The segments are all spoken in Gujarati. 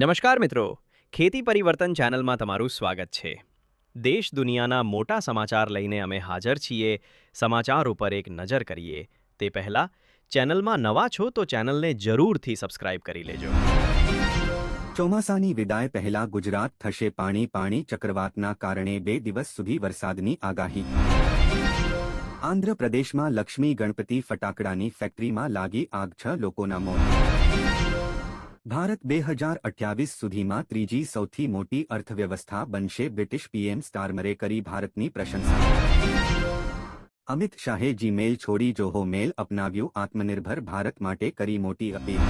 નમસ્કાર મિત્રો. ખેતી પરિવર્તન ચેનલમાં તમારું સ્વાગત છે. દેશ દુનિયાના મોટા સમાચાર લઈને અમે હાજર છીએ, સમાચાર ઉપર એક નજર કરીએ. તે પહેલાં, ચેનલમાં નવા છો તો ચેનલને જરૂરથી સબસ્ક્રાઇબ કરી લેજો. ચોમાસાની વિદાય પહેલા ગુજરાત થશે પાણી પાણી ચક્રવાતના કારણે બે દિવસ સુધી વરસાદની આગાહી. આંધ્રપ્રદેશમાં લક્ષ્મી ગણપતિ ફટાકડાની ફેક્ટરીમાં લાગી આગ, છ લોકોના મોત. ભારત બે હજાર અઠ્યાવીસ સુધીમાં ત્રીજી સૌથી મોટી અર્થવ્યવસ્થા બનશે બ્રિટિશ પીએમ સ્ટારમરે કરી ભારતની પ્રશંસા. અમિત શાહે જીમેલ છોડી જોહો મેલ અપનાવ્યું આત્મનિર્ભર ભારત માટે કરી મોટી અપીલ.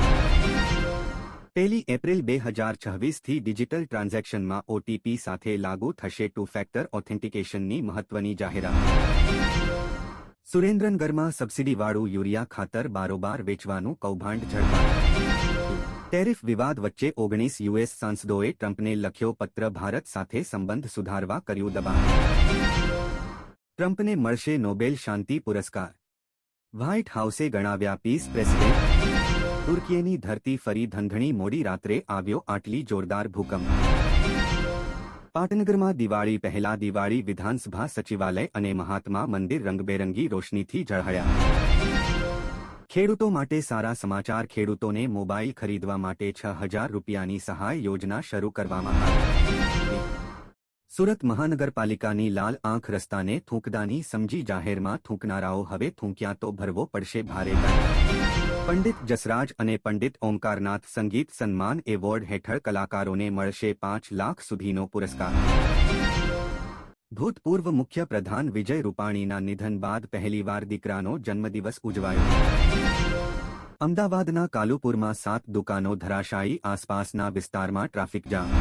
પહેલી એપ્રિલ બે હજાર છવ્વીસથી ડિજિટલ ટ્રાન્ઝેક્શનમાં ઓટીપી સાથે લાગુ થશે ટુ ફેક્ટર ઓથેન્ટિકેશનની મહત્વની જાહેરાત. સુરેન્દ્રનગરમાં સબસિડીવાળું યુરિયા ખાતર બારોબાર વેચવાનું કૌભાંડ ઝડપાયું. ટેરિફ વિવાદ વચ્ચે ઓગણીસ યુએસ સાંસદોએ ટ્રમ્પને લખ્યો પત્ર, ભારત સાથે સંબંધ સુધારવા કર્યું દબાણ. ટ્રમ્પને મળશે નોબેલ શાંતિ પુરસ્કાર. વ્હાઇટ હાઉસે ગણાવ્યા, પીસ પ્રેસિડેન્ટ. તુર્કીની ધરતી ફરી ધંધણી મોડી રાત્રે આવ્યો આટલી જોરદાર ભૂકંપ. પાટનગરમાં દિવાળી પહેલા દિવાળી વિધાનસભા સચિવાલય અને મહાત્મા મંદિર રંગબેરંગી રોશનીથી ઝળહળ્યા. ખેડૂતો માટે સારા સમાચાર, ખેડૂતોને મોબાઈલ ખરીદવા માટે છ હજાર રૂપિયાની સહાય યોજના શરૂ કરવામાં આવી. સુરત મહાનગરપાલિકાની લાલ આંખ રસ્તાને થૂંકદાની સમજી જાહેરમાં થૂંકનારાઓ હવે થૂંક્યા તો ભરવો પડશે ભારે પંડિત જસરાજ અને પંડિત ઓમકારનાથ સંગીત સન્માન એવોર્ડ હેઠળ કલાકારોને મળશે પાંચ લાખ સુધીનો પુરસ્કાર. ભૂતપૂર્વ મુખ્ય પ્રધાન વિજય રૂપાણીના નિધન બાદ પહેલીવાર દીકરાનો જન્મદિવસ ઉજવાયો. અમદાવાદના કાલુપુરમાં સાત દુકાનો ધરાશાયી આસપાસના વિસ્તારમાં ટ્રાફિક જામ.